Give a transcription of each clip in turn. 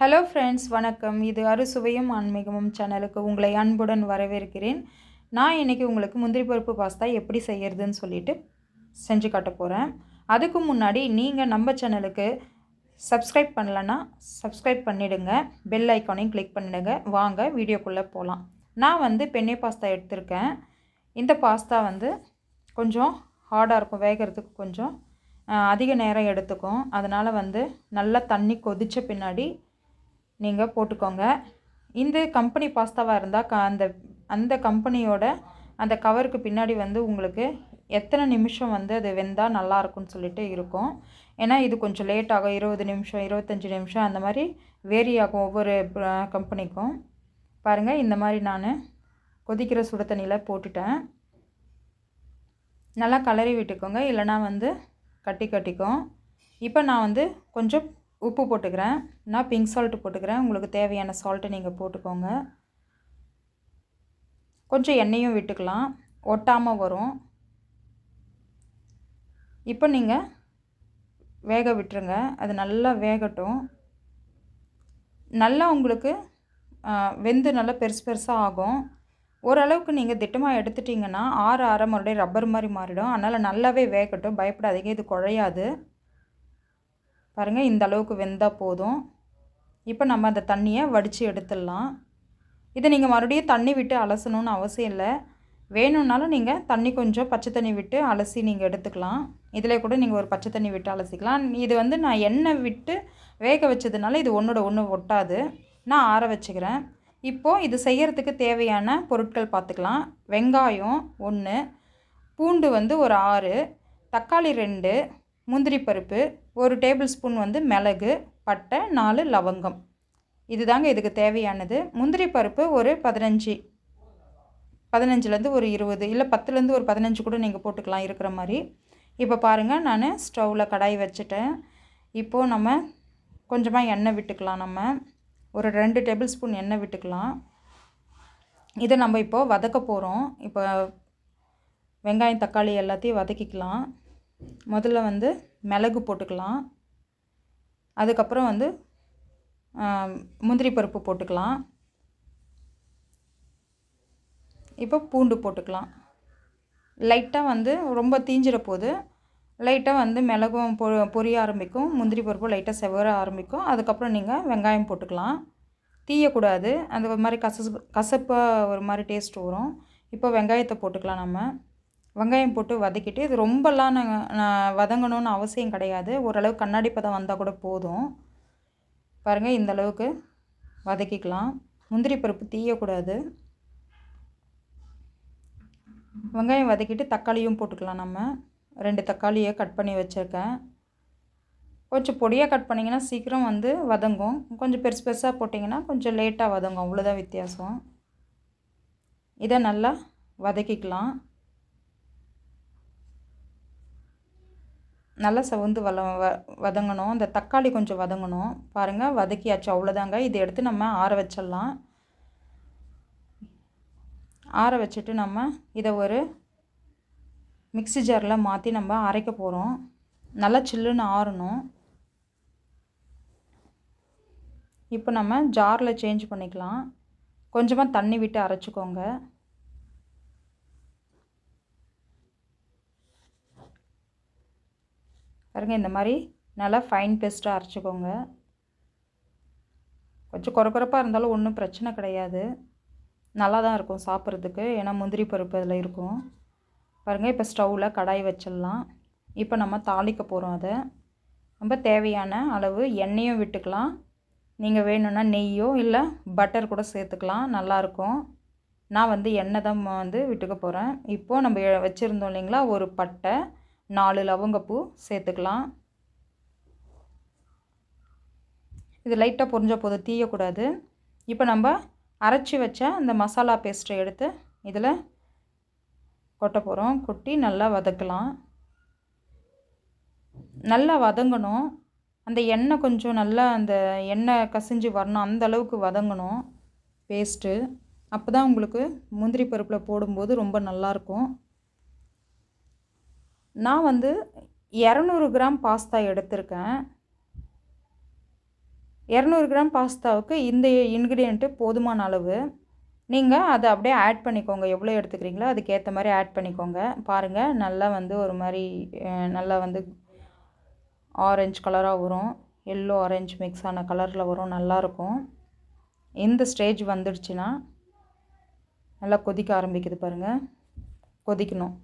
Hello friends வணக்கம். இது அறுசுவையும் ஆன்மீகமும் சேனலுக்கு உங்களை அன்புடன் வரவேற்கிறேன். நான் இன்றைக்கி உங்களுக்கு முந்திரி பருப்பு பாஸ்தா எப்படி செய்யறதுன்னு சொல்லிட்டு செஞ்சு காட்ட போகிறேன் அதுக்கு முன்னாடி நீங்கள் நம்ம சேனலுக்கு சப்ஸ்கிரைப் பண்ணலன்னா சப்ஸ்கிரைப் பண்ணிவிடுங்க பெல் ஐக்கானையும் கிளிக் பண்ணிடுங்க. வாங்க வீடியோக்குள்ளே போகலாம் நான் வந்து பெண்ணே பாஸ்தா எடுத்திருக்கேன். இந்த பாஸ்தா வந்து கொஞ்சம் ஹார்டாக இருக்கும். வேகிறதுக்கு கொஞ்சம் அதிக நேரம் எடுத்துக்கும். அதனால் வந்து நல்லா தண்ணி கொதித்த பின்னாடி நீங்கள் போட்டுக்கோங்க. இந்த கம்பெனி பாஸ்தாவாக இருந்தால் க அந்த அந்த கம்பெனியோட அந்த கவருக்கு பின்னாடி வந்து உங்களுக்கு எத்தனை நிமிஷம் வந்து அது வெந்தால் நல்லாயிருக்கும்னு சொல்லிட்டு இருக்கும். ஏன்னா இது கொஞ்சம் லேட் ஆகும். இருபது நிமிஷம் இருபத்தஞ்சி நிமிஷம் அந்த மாதிரி வேரி ஆகும் ஒவ்வொரு கம்பெனிக்கும் பாருங்கள் இந்த மாதிரி நான் கொதிக்கிற சுடு தண்ணியில் போட்டுட்டேன். நல்லா கலரி விட்டுக்கோங்க. இல்லைனா வந்து கட்டி கட்டிக்கும். இப்போ நான் வந்து கொஞ்சம் உப்பு போட்டுக்கிறேன். நான் பிங்க் சால்ட்டு போட்டுக்கிறேன். உங்களுக்கு தேவையான சால்ட்டை நீங்கள் போட்டுக்கோங்க. கொஞ்சம் எண்ணெயும் விட்டுக்கலாம். ஒட்டாமல் வரும். இப்போ நீங்கள் வேக விட்டுருங்க. அது நல்லா வேகட்டும். நல்லா உங்களுக்கு வெந்து நல்லா பெருசு பெருசாக ஆகும். ஓரளவுக்கு நீங்கள் திட்டமாக எடுத்துட்டிங்கன்னா ஆறு ஆற மறுபடியும் ரப்பர் மாதிரி மாறிடும். அதனால் நல்லாவே வேகட்டும். பயப்படாதீங்க. இது குழையாது. பாருங்கள் இந்த அளவுக்கு வெந்தால் போதும். இப்போ நம்ம அந்த தண்ணியை வடித்து எடுத்துடலாம். இதை நீங்கள் மறுபடியும் தண்ணி விட்டு அலசணும்னு அவசியம் இல்லை. வேணும்னாலும் நீங்கள் தண்ணி கொஞ்சம் பச்சை தண்ணி விட்டு அலசி நீங்கள் எடுத்துக்கலாம். இதில் கூட நீங்கள் ஒரு பச்சை தண்ணி விட்டு அலசிக்கலாம். இது வந்து நான் எண்ணெய் விட்டு வேக வச்சதுனால இது ஒன்றோட ஒன்று ஒட்டாது. நான் ஆற வச்சுக்கிறேன். இப்போது இது செய்யறதுக்கு தேவையான பொருட்கள் பார்த்துக்கலாம் வெங்காயம் ஒன்று பூண்டு வந்து ஒரு ஆறு தக்காளி ரெண்டு முந்திரி பருப்பு ஒரு டேபிள் ஸ்பூன் வந்து மிளகு பட்டை நாலு லவங்கம். இதுதாங்க இதுக்கு தேவையானது. முந்திரி பருப்பு ஒரு பதினஞ்சு. பதினஞ்சுலேருந்து ஒரு இருபது. இல்லை பத்துலேருந்து ஒரு பதினஞ்சு கூட நீங்கள் போட்டுக்கலாம் இருக்கிற மாதிரி. இப்போ பாருங்கள் நான் ஸ்டவ்வில் கடாய் வச்சுட்டேன். இப்போது நம்ம கொஞ்சமாக எண்ணெய் விட்டுக்கலாம் நம்ம. ஒரு ரெண்டு டேபிள் ஸ்பூன் எண்ணெய் விட்டுக்கலாம். இதை நம்ம இப்போது வதக்க போகிறோம் இப்போ வெங்காயம் தக்காளி எல்லாத்தையும் வதக்கிக்கலாம். முதல்ல வந்து மிளகு போட்டுக்கலாம். அதுக்கப்புறம் வந்து முந்திரி பருப்பு போட்டுக்கலாம். இப்போ பூண்டு போட்டுக்கலாம். லைட்டாக வந்து ரொம்ப தீஞ்சிட போது லைட்டாக வந்து மிளகும் பொ பொரிய ஆரம்பிக்கும். முந்திரி பருப்பு லைட்டாக செவர ஆரம்பிக்கும். அதுக்கப்புறம் நீங்கள் வெங்காயம் போட்டுக்கலாம். தீயக்கூடாது அந்த ஒரு மாதிரி கசப்பு கசப்பாக ஒரு மாதிரி டேஸ்ட் வரும். இப்போ வெங்காயத்தை போட்டுக்கலாம் நம்ம. வெங்காயம் போட்டு வதக்கிட்டு இது ரொம்பலாம் நாங்கள் நான் வதங்கணும்னு அவசியம் கிடையாது. ஓரளவு கண்ணாடி பதம் வந்தால் கூட போதும். பாருங்கள் இந்த அளவுக்கு வதக்கிக்கலாம். முந்திரி பருப்பு தீயக்கூடாது. வெங்காயம் வதக்கிட்டு தக்காளியும் போட்டுக்கலாம் நம்ம. ரெண்டு தக்காளியை கட் பண்ணி வச்சுருக்கேன். கொஞ்சம் பொடியாக கட் பண்ணிங்கன்னா சீக்கிரம் வந்து வதங்கும். கொஞ்சம் பெருசு பெருசாக போட்டிங்கன்னா கொஞ்சம் லேட்டாக வதங்கும். அவ்வளோதான் வித்தியாசம். இதை நல்லா வதக்கிக்கலாம். நல்லா செவந்து வள வ வதங்கணும். இந்த தக்காளி கொஞ்சம் வதங்கணும். பாருங்கள் வதக்கியாச்சு. அவ்வளோதாங்க. இதை எடுத்து நம்ம ஆற வச்சிடலாம். ஆற வச்சுட்டு நம்ம இதை ஒரு மிக்ஸி ஜாரில் மாற்றி நம்ம அரைக்க போகிறோம். நல்லா சில்லுன்னு ஆறணும். இப்போ நம்ம ஜாரில் சேஞ்ச் பண்ணிக்கலாம். கொஞ்சமாக தண்ணி விட்டு அரைச்சிக்கோங்க. பாருங்கள் இந்த மாதிரி நல்லா ஃபைன் பேஸ்ட்டாக அரைச்சிக்கோங்க. கொஞ்சம் குறக்குறப்பாக இருந்தாலும் ஒன்றும் பிரச்சனை கிடையாது. நல்லா தான் இருக்கும் சாப்பிட்றதுக்கு. ஏன்னா முந்திரி பருப்பு அதில் இருக்கும். பாருங்கள் இப்போ ஸ்டவ்வில் கடாய் வச்சிடலாம். இப்போ நம்ம தாளிக்க போகிறோம் அதை. ரொம்ப தேவையான அளவு எண்ணெயும் விட்டுக்கலாம். நீங்கள் வேணும்னா நெய்யோ இல்லை பட்டர் கூட சேர்த்துக்கலாம். நல்லாயிருக்கும் நான் வந்து எண்ணெய் தான் வந்து விட்டுக்க போகிறேன் இப்போது நம்ம எ- வச்சுருந்தோம் இல்லைங்களா ஒரு பட்டை. நாலு லவங்கப்பூ சேர்த்துக்கலாம். இது லைட்டாக பொறிஞ்ச போது தீயக்கூடாது இப்போ நம்ம அரைச்சி வச்ச அந்த மசாலா பேஸ்ட்டை எடுத்து இதில் கொட்ட போகிறோம் கொட்டி நல்லா வதக்கலாம். நல்லா வதங்கணும். அந்த எண்ணெய் கொஞ்சம் நல்லா அந்த எண்ணெய் கசிஞ்சு வரணும். அந்த அளவுக்கு வதங்கணும் பேஸ்ட்டு அப்போ தான் உங்களுக்கு முந்திரி பருப்பில் போடும்போது ரொம்ப நல்லாயிருக்கும் நான் வந்து இரநூறு கிராம் பாஸ்தா எடுத்திருக்கேன். இரநூறு கிராம் பாஸ்தாவுக்கு இந்த இன்க்ரீடியண்ட்டு போதுமான அளவு. நீங்கள் அதை அப்படியே ஆட் பண்ணிக்கோங்க. எவ்வளோ எடுத்துக்கிறீங்களோ அதுக்கேற்ற மாதிரி ஆட் பண்ணிக்கோங்க. பாருங்கள் நல்லா வந்து ஒரு மாதிரி நல்லா வந்து ஆரஞ்சு கலராக வரும். எல்லோ ஆரஞ்சு மிக்ஸ் ஆன கலரில் வரும். நல்லாயிருக்கும். இந்த ஸ்டேஜ் வந்துடுச்சுன்னா நல்லா கொதிக்க ஆரம்பிக்குது பாருங்கள் கொதிக்கணும்.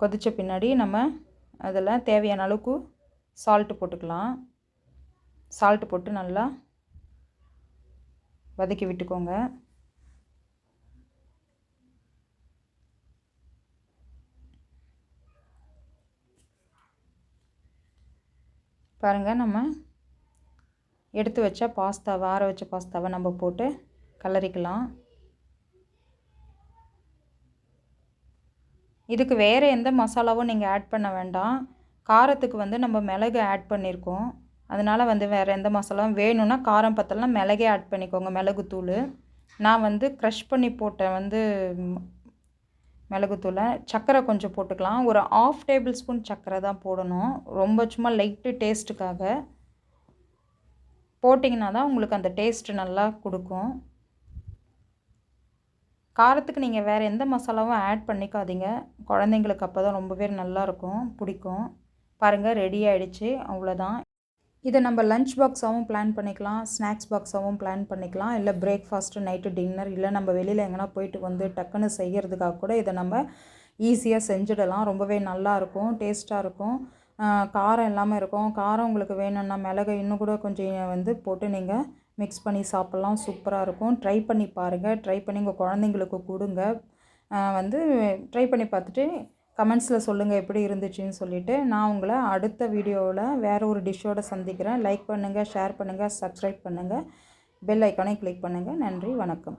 கொதித்த பின்னாடி நம்ம அதில் தேவையான அளவுக்கு சால்ட்டு போட்டுக்கலாம். சால்ட்டு போட்டு நல்லா வதக்கி விட்டுக்கோங்க. பாருங்கள் நம்ம எடுத்து வச்ச பாஸ்தாவை ஆற வச்ச பாஸ்தாவை நம்ம போட்டு கலரிக்கலாம். இதுக்கு வேறு எந்த மசாலாவும் நீங்கள் ஆட் பண்ண வேண்டாம். காரத்துக்கு வந்து நம்ம மிளகு ஆட் பண்ணியிருக்கோம் அதனால் வந்து வேறு எந்த மசாலாவும் வேணும்னா காரம் பத்தலாம் மிளகே ஆட் பண்ணிக்கோங்க மிளகுத்தூள் நான் வந்து க்ரஷ் பண்ணி போட்டேன் வந்து மிளகுத்தூளை சர்க்கரை கொஞ்சம் போட்டுக்கலாம். ஒரு ஆஃப் டேபிள் ஸ்பூன் சர்க்கரை தான் போடணும். ரொம்ப சும்மா லைட்டு டேஸ்ட்டுக்காக போட்டிங்கன்னா தான் உங்களுக்கு அந்த டேஸ்ட்டு நல்லா கொடுக்கும். காரத்துக்கு நீங்கள் வேறு எந்த மசாலாவும் ஆட் பண்ணிக்காதீங்க. குழந்தைங்களுக்கு அப்போ தான் ரொம்பவே நல்லாயிருக்கும் பிடிக்கும். பாருங்கள் ரெடி ஆகிடுச்சு அவ்வளோதான் இதை நம்ம லஞ்ச் பாக்ஸாகவும் பிளான் பண்ணிக்கலாம் ஸ்நாக்ஸ் பாக்ஸாகவும் பிளான் பண்ணிக்கலாம் இல்லை பிரேக்ஃபாஸ்ட்டு நைட்டு டின்னர் இல்லை நம்ம வெளியில் எங்கன்னா போயிட்டு வந்து டக்குன்னு செய்கிறதுக்காக கூட இதை நம்ம ஈஸியாக செஞ்சிடலாம். ரொம்பவே நல்லாயிருக்கும் டேஸ்ட்டாக இருக்கும். காரம் இல்லாமல் இருக்கும். காரம் உங்களுக்கு வேணும்னா மிளகு இன்னும் கூட கொஞ்சம் வந்து போட்டு நீங்கள் மிக்ஸ் பண்ணி சாப்பிட்லாம் சூப்பராக இருக்கும். ட்ரை பண்ணி பாருங்கள் ட்ரை பண்ணி உங்கள் குழந்தைங்களுக்கு கொடுங்க. வந்து ட்ரை பண்ணி பார்த்துட்டு கமெண்ட்ஸில் சொல்லுங்கள் எப்படி இருந்துச்சுன்னு சொல்லிவிட்டு நான் உங்களை அடுத்த வீடியோவில் வேறு ஒரு டிஷ்ஷோடு சந்திக்கிறேன். லைக் பண்ணுங்கள் ஷேர் பண்ணுங்கள் சப்ஸ்கிரைப் பண்ணுங்கள் பெல் ஐக்கானே கிளிக் பண்ணுங்கள் நன்றி வணக்கம்.